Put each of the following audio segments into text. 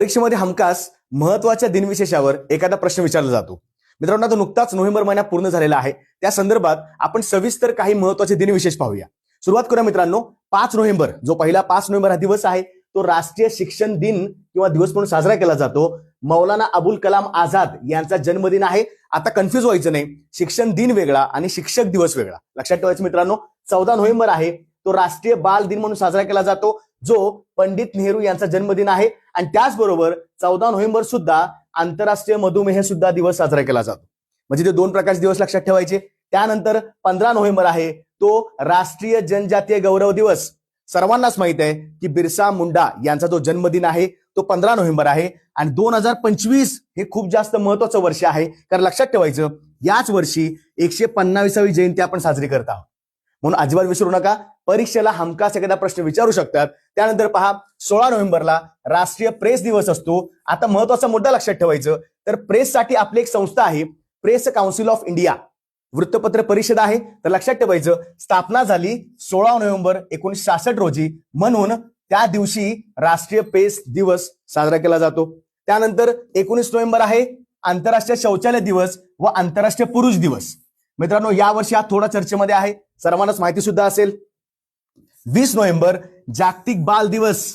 परीक्षेमध्ये हमखास महत्त्वाच्या दिनविशेषावर एखादा प्रश्न विचारला जातो. मित्रांनो आता नुकताच नोव्हेंबर महिना पूर्ण झालेला आहे. त्या संदर्भात आपण सविस्तर काही महत्त्वाचे दिनविशेष पाहूया. सुरुवात करूया मित्रांनो. पाच नोव्हेंबर जो पहिला पाच नोव्हेंबर हा दिवस आहे तो राष्ट्रीय शिक्षण दिन किंवा दिवस म्हणून साजरा केला जातो. मौलाना अबुल कलाम आझाद यांचा जन्मदिन आहे. आता कन्फ्युज व्हायचं नाही. शिक्षण दिन वेगळा आणि शिक्षक दिवस वेगळा. लक्षात ठेवायचं मित्रांनो चौदा नोव्हेंबर आहे तो राष्ट्रीय बाल दिन म्हणून साजरा केला जातो जो पंडित नेहरू यांचा जन्मदिन आहे. आणि त्याचबरोबर चौदा नोव्हेंबर सुद्धा आंतरराष्ट्रीय मधुमेह सुद्धा दिवस साजरा केला जातो. म्हणजे ते दोन प्रकारचे दिवस लक्षात ठेवायचे. त्यानंतर पंधरा नोव्हेंबर आहे. तो राष्ट्रीय जनजातीय गौरव दिवस. सर्वांनाच माहीत आहे की बिरसा मुंडा यांचा जो जन्मदिन आहे तो पंधरा नोव्हेंबर आहे. आणि दोन हजार पंचवीस हे खूप जास्त महत्वाचं वर्ष आहे. कारण लक्षात ठेवायचं याच वर्षी एकशे पन्नासावी जयंती आपण साजरी करत आहोत. म्हणून अजिबात विसरू नका. परीक्षेला हमखास एखादा प्रश्न विचारू शकतात. त्यानंतर पहा सोळा नोव्हेंबरला राष्ट्रीय प्रेस दिवस असतो. आता महत्त्वाचा मुद्दा लक्षात ठेवायचं. तर प्रेससाठी आपली एक संस्था आहे प्रेस काउन्सिल ऑफ इंडिया. वृत्तपत्र परिषद आहे. तर लक्षात ठेवायचं स्थापना झाली सोळा नोव्हेंबर एकोणीसशे सासष्ट रोजी. म्हणून त्या दिवशी राष्ट्रीय प्रेस दिवस साजरा केला जातो. त्यानंतर एकोणीस नोव्हेंबर आहे आंतरराष्ट्रीय शौचालय दिवस व आंतरराष्ट्रीय पुरुष दिवस. मित्रांनो यावर्षी हा थोडा चर्चेमध्ये आहे. सर्वांनाच माहिती सुद्धा असेल. वीस नोव्हेंबर जागतिक बाल दिवस.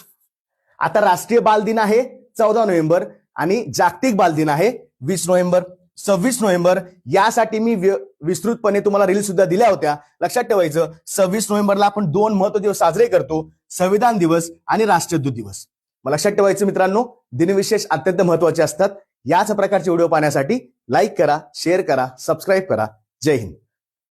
आता राष्ट्रीय बाल दिन आहे चौदा नोव्हेंबर. आणि जागतिक बाल दिन आहे वीस नोव्हेंबर. सव्वीस नोव्हेंबर यासाठी मी विस्तृतपणे तुम्हाला रील सुद्धा दिल्या होत्या. लक्षात ठेवायचं सव्वीस नोव्हेंबरला आपण दोन महत्त्व दिवस साजरे करतो. संविधान दिवस आणि राष्ट्रदूत दिवस. मग लक्षात ठेवायचं मित्रांनो दिनविशेष अत्यंत महत्त्वाचे असतात. याच प्रकारचे व्हिडिओ पाहण्यासाठी लाईक करा शेअर करा सबस्क्राईब करा. Zeyhin.